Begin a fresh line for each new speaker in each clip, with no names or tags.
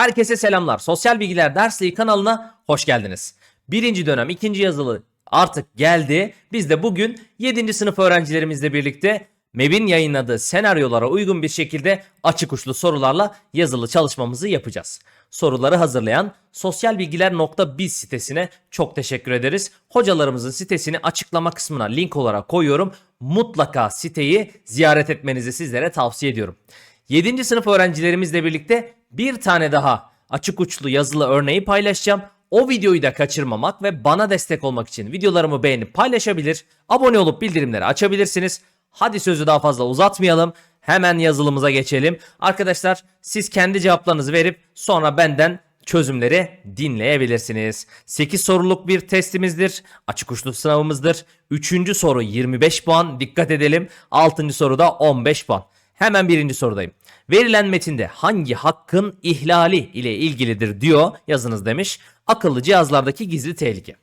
Herkese selamlar. Sosyal Bilgiler Dersliği kanalına hoş geldiniz. Birinci dönem ikinci yazılı artık geldi. Biz de bugün 7. sınıf öğrencilerimizle birlikte MEB'in yayınladığı senaryolara uygun bir şekilde açık uçlu sorularla yazılı çalışmamızı yapacağız. Soruları hazırlayan sosyalbilgiler.biz sitesine çok teşekkür ederiz. Hocalarımızın sitesini açıklama kısmına link olarak koyuyorum. Mutlaka siteyi ziyaret etmenizi sizlere tavsiye ediyorum. 7. sınıf öğrencilerimizle birlikte bir tane daha açık uçlu yazılı örneği paylaşacağım. O videoyu da kaçırmamak ve bana destek olmak için videolarımı beğenip paylaşabilir, abone olup bildirimleri açabilirsiniz. Hadi sözü daha fazla uzatmayalım. Hemen yazılımıza geçelim. Arkadaşlar siz kendi cevaplarınızı verip sonra benden çözümleri dinleyebilirsiniz. 8 soruluk bir testimizdir. Açık uçlu sınavımızdır. 3. soru 25 puan. Dikkat edelim. 6. soruda 15 puan. Hemen birinci sorudayım. Verilen metinde hangi hakkın ihlali ile ilgilidir diyor yazınız demiş. Akıllı cihazlardaki gizli tehlike.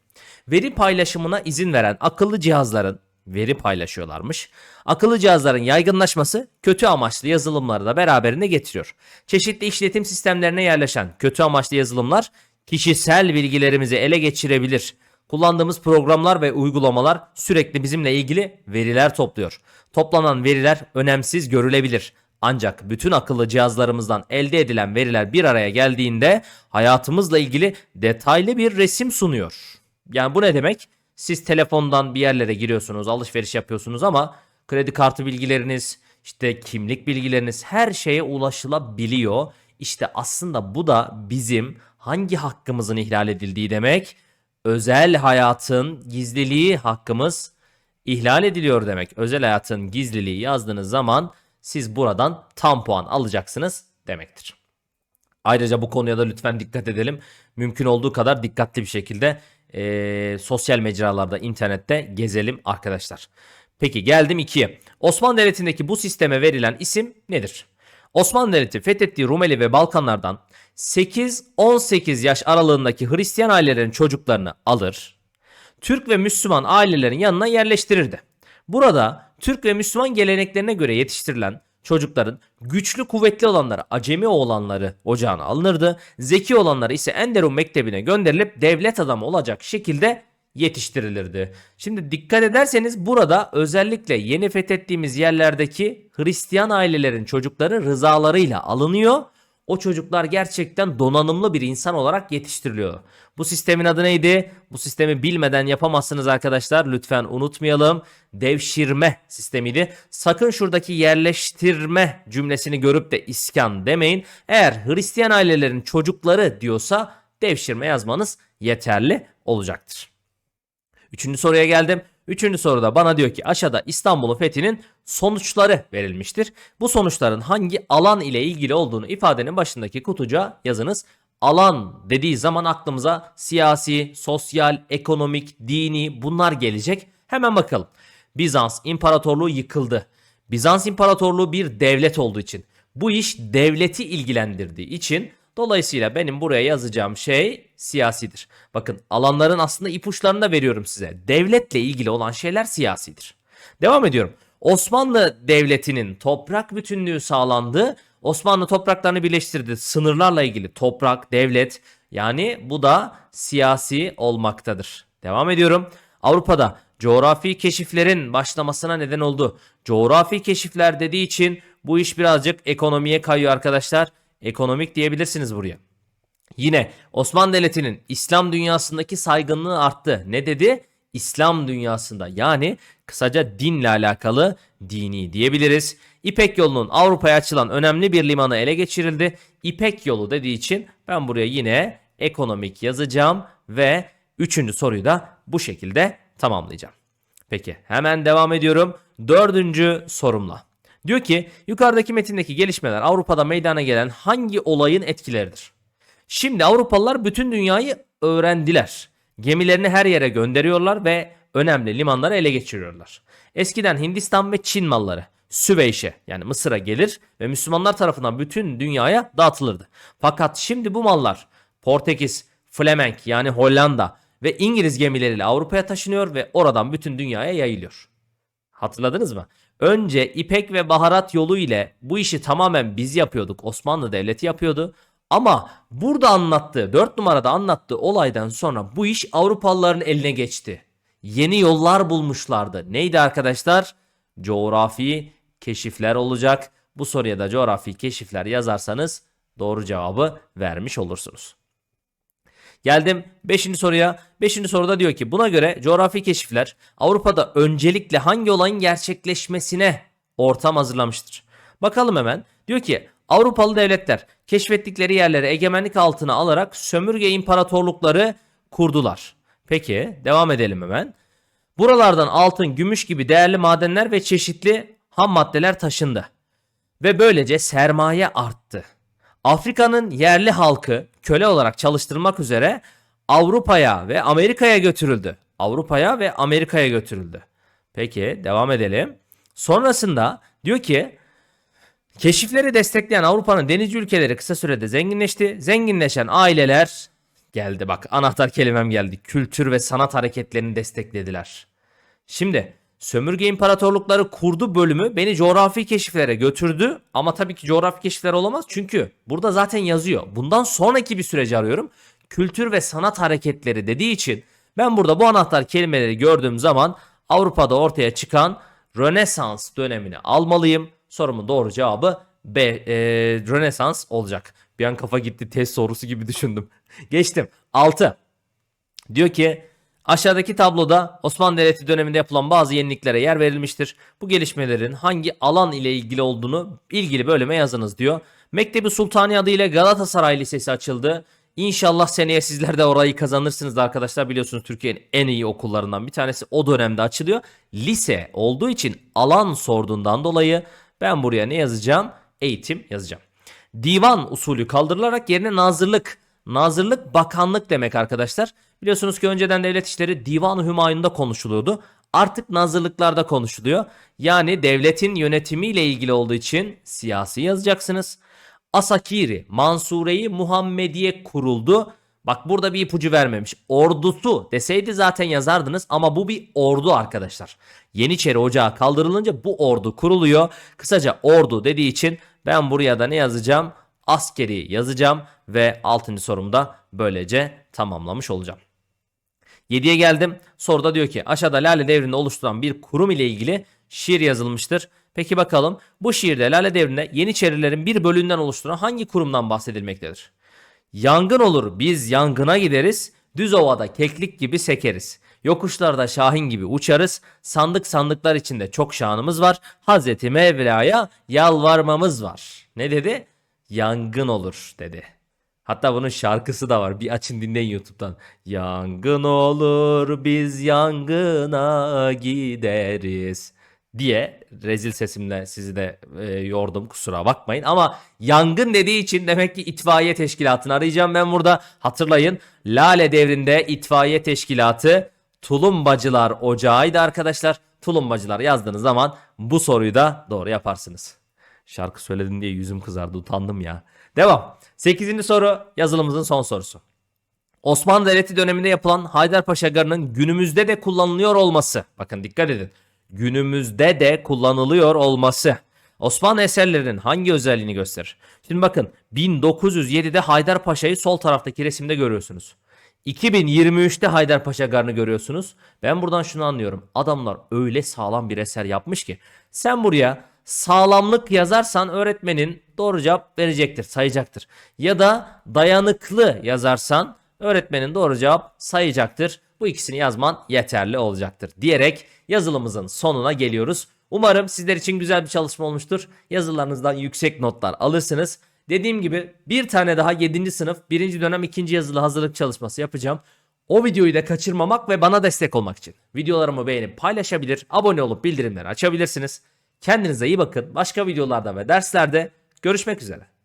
Veri paylaşımına izin veren akıllı cihazların veri paylaşıyorlarmış. Akıllı cihazların yaygınlaşması kötü amaçlı yazılımları da beraberinde getiriyor. Çeşitli işletim sistemlerine yerleşen kötü amaçlı yazılımlar kişisel bilgilerimizi ele geçirebilir. Kullandığımız programlar ve uygulamalar sürekli bizimle ilgili veriler topluyor. Toplanan veriler önemsiz görülebilir. Ancak bütün akıllı cihazlarımızdan elde edilen veriler bir araya geldiğinde hayatımızla ilgili detaylı bir resim sunuyor. Yani bu ne demek? Siz telefondan bir yerlere giriyorsunuz, alışveriş yapıyorsunuz ama kredi kartı bilgileriniz, işte kimlik bilgileriniz her şeye ulaşılabiliyor. İşte aslında bu da bizim hangi hakkımızın ihlal edildiği demek. Özel hayatın gizliliği hakkımız ihlal ediliyor demek. Özel hayatın gizliliği yazdığınız zaman siz buradan tam puan alacaksınız demektir. Ayrıca bu konuya da lütfen dikkat edelim. Mümkün olduğu kadar dikkatli bir şekilde eee, sosyal mecralarda, internette gezelim arkadaşlar. Peki geldim 2'ye. Osmanlı Devleti'ndeki bu sisteme verilen isim nedir? Osmanlı Devleti fethettiği Rumeli ve Balkanlardan 8-18 yaş aralığındaki Hristiyan ailelerin çocuklarını alır, Türk ve Müslüman ailelerin yanına yerleştirirdi. Burada Türk ve Müslüman geleneklerine göre yetiştirilen çocukların güçlü kuvvetli olanları, acemi olanları ocağına alınırdı. Zeki olanları ise Enderun Mektebi'ne gönderilip devlet adamı olacak şekilde yetiştirilirdi. Şimdi dikkat ederseniz burada özellikle yeni fethettiğimiz yerlerdeki Hristiyan ailelerin çocukları rızalarıyla alınıyor. O çocuklar gerçekten donanımlı bir insan olarak yetiştiriliyor. Bu sistemin adı neydi? Bu sistemi bilmeden yapamazsınız arkadaşlar. Lütfen unutmayalım. Devşirme sistemiydi. Sakın şuradaki yerleştirme cümlesini görüp de iskan demeyin. Eğer Hristiyan ailelerin çocukları diyorsa devşirme yazmanız yeterli olacaktır. Üçüncü soruya geldim. Üçüncü soruda bana diyor ki aşağıda İstanbul'un fethinin sonuçları verilmiştir. Bu sonuçların hangi alan ile ilgili olduğunu ifadenin başındaki kutucuğa yazınız. Alan dediği zaman aklımıza siyasi, sosyal, ekonomik, dini bunlar gelecek. Hemen bakalım. Bizans İmparatorluğu yıkıldı. Bizans İmparatorluğu bir devlet olduğu için bu iş devleti ilgilendirdiği için dolayısıyla benim buraya yazacağım şey siyasidir. Bakın alanların aslında ipuçlarını da veriyorum size. Devletle ilgili olan şeyler siyasidir. Devam ediyorum. Osmanlı Devleti'nin toprak bütünlüğü sağlandı. Osmanlı topraklarını birleştirdi. Sınırlarla ilgili toprak, devlet yani bu da siyasi olmaktadır. Devam ediyorum. Avrupa'da coğrafi keşiflerin başlamasına neden oldu. Coğrafi keşifler dediği için bu iş birazcık ekonomiye kayıyor arkadaşlar. Ekonomik diyebilirsiniz buraya. Yine Osmanlı Devleti'nin İslam dünyasındaki saygınlığı arttı. Ne dedi? İslam dünyasında yani kısaca dinle alakalı dini diyebiliriz. İpek yolunun Avrupa'ya açılan önemli bir limanı ele geçirildi. İpek yolu dediği için ben buraya yine ekonomik yazacağım ve üçüncü soruyu da bu şekilde tamamlayacağım. Peki hemen devam ediyorum. Dördüncü sorumla. Diyor ki yukarıdaki metindeki gelişmeler Avrupa'da meydana gelen hangi olayın etkileridir? Şimdi Avrupalılar bütün dünyayı öğrendiler. Gemilerini her yere gönderiyorlar ve önemli limanları ele geçiriyorlar. Eskiden Hindistan ve Çin malları Süveyş'e yani Mısır'a gelir ve Müslümanlar tarafından bütün dünyaya dağıtılırdı. Fakat şimdi bu mallar Portekiz, Flemenk yani Hollanda ve İngiliz gemileriyle Avrupa'ya taşınıyor ve oradan bütün dünyaya yayılıyor. Hatırladınız mı? Önce İpek ve baharat yolu ile bu işi tamamen biz yapıyorduk. Osmanlı Devleti yapıyordu. Ama burada anlattığı 4 numarada anlattığı olaydan sonra bu iş Avrupalıların eline geçti. Yeni yollar bulmuşlardı. Neydi arkadaşlar? Coğrafi keşifler olacak. Bu soruya da coğrafi keşifler yazarsanız doğru cevabı vermiş olursunuz. Geldim 5. soruya. 5. soruda diyor ki buna göre coğrafi keşifler Avrupa'da öncelikle hangi olayın gerçekleşmesine ortam hazırlamıştır? Bakalım hemen. Diyor ki Avrupalı devletler keşfettikleri yerleri egemenlik altına alarak sömürge imparatorlukları kurdular. Peki devam edelim hemen. Buralardan altın, gümüş gibi değerli madenler ve çeşitli ham maddeler taşındı. Ve böylece sermaye arttı. Afrika'nın yerli halkı köle olarak çalıştırılmak üzere Avrupa'ya ve Amerika'ya götürüldü. Avrupa'ya ve Amerika'ya götürüldü. Peki devam edelim. Sonrasında diyor ki keşifleri destekleyen Avrupa'nın denizci ülkeleri kısa sürede zenginleşti. Zenginleşen aileler geldi bak anahtar kelimem geldi. Kültür ve sanat hareketlerini desteklediler. Şimdi sömürge imparatorlukları kurdu bölümü beni coğrafi keşiflere götürdü. Ama tabii ki coğrafi keşifler olamaz. Çünkü burada zaten yazıyor. Bundan sonraki bir süreci arıyorum. Kültür ve sanat hareketleri dediği için ben burada bu anahtar kelimeleri gördüğüm zaman Avrupa'da ortaya çıkan Rönesans dönemini almalıyım. Sorumun doğru cevabı B. E, Rönesans olacak. Bir an kafa gitti test sorusu gibi düşündüm. Geçtim. 6. Diyor ki aşağıdaki tabloda Osmanlı Devleti döneminde yapılan bazı yeniliklere yer verilmiştir. Bu gelişmelerin hangi alan ile ilgili olduğunu ilgili bölüme yazınız diyor. Mektebi Sultani adıyla Galatasaray Lisesi açıldı. İnşallah seneye sizler de orayı kazanırsınız arkadaşlar. Biliyorsunuz Türkiye'nin en iyi okullarından bir tanesi o dönemde açılıyor. Lise olduğu için alan sorduğundan dolayı ben buraya ne yazacağım? Eğitim yazacağım. Divan usulü kaldırılarak yerine nazırlık. Nazırlık bakanlık demek arkadaşlar. Biliyorsunuz ki önceden devlet işleri Divan-ı Hümayun'da konuşuluyordu. Artık nazırlıklarda konuşuluyor. Yani devletin yönetimiyle ilgili olduğu için siyasi yazacaksınız. Asakiri, Mansure-i Muhammediye kuruldu. Bak burada bir ipucu vermemiş. Ordusu deseydi zaten yazardınız ama bu bir ordu arkadaşlar. Yeniçeri Ocağı kaldırılınca bu ordu kuruluyor. Kısaca ordu dediği için ben buraya da ne yazacağım? Askeri yazacağım ve 6. sorumda böylece tamamlamış olacağım. 7'ye geldim. Soruda diyor ki aşağıda Lale Devri'nde oluşturan bir kurum ile ilgili şiir yazılmıştır. Peki bakalım bu şiirde Lale Devri'nde Yeniçerilerin bir bölüğünden oluşturan hangi kurumdan bahsedilmektedir? Yangın olur biz yangına gideriz, düz ovada keklik gibi sekeriz. Yokuşlarda şahin gibi uçarız, sandık sandıklar içinde çok şanımız var. Hazreti Mevla'ya yalvarmamız var. Ne dedi? Yangın olur dedi. Hatta bunun şarkısı da var. Bir açın dinleyin YouTube'dan. Yangın olur biz yangına gideriz diye rezil sesimle sizi de e, yordum kusura bakmayın. Ama yangın dediği için demek ki itfaiye teşkilatını arayacağım ben burada. Hatırlayın Lale devrinde itfaiye teşkilatı Tulumbacılar Ocağı'ydı arkadaşlar. Tulumbacılar yazdığınız zaman bu soruyu da doğru yaparsınız. Şarkı söyledim diye yüzüm kızardı utandım ya. Devam. 8. soru yazılımımızın son sorusu. Osmanlı Devleti döneminde yapılan Haydarpaşa Garı'nın günümüzde de kullanılıyor olması. Bakın dikkat edin. Günümüzde de kullanılıyor olması. Osmanlı eserlerinin hangi özelliğini gösterir? Şimdi bakın 1907'de Haydarpaşa'yı sol taraftaki resimde görüyorsunuz. 2023'te Haydarpaşa Garı'nı görüyorsunuz. Ben buradan şunu anlıyorum. Adamlar öyle sağlam bir eser yapmış ki sen buraya sağlamlık yazarsan öğretmenin doğru cevap verecektir, sayacaktır. Ya da dayanıklı yazarsan öğretmenin doğru cevap sayacaktır. Bu ikisini yazman yeterli olacaktır diyerek yazılımızın sonuna geliyoruz. Umarım sizler için güzel bir çalışma olmuştur. Yazılarınızdan yüksek notlar alırsınız. Dediğim gibi bir tane daha 7. sınıf 1. dönem 2. yazılı hazırlık çalışması yapacağım. O videoyu da kaçırmamak ve bana destek olmak için videolarımı beğenip paylaşabilir, abone olup bildirimleri açabilirsiniz. Kendinize iyi bakın. Başka videolarda ve derslerde görüşmek üzere.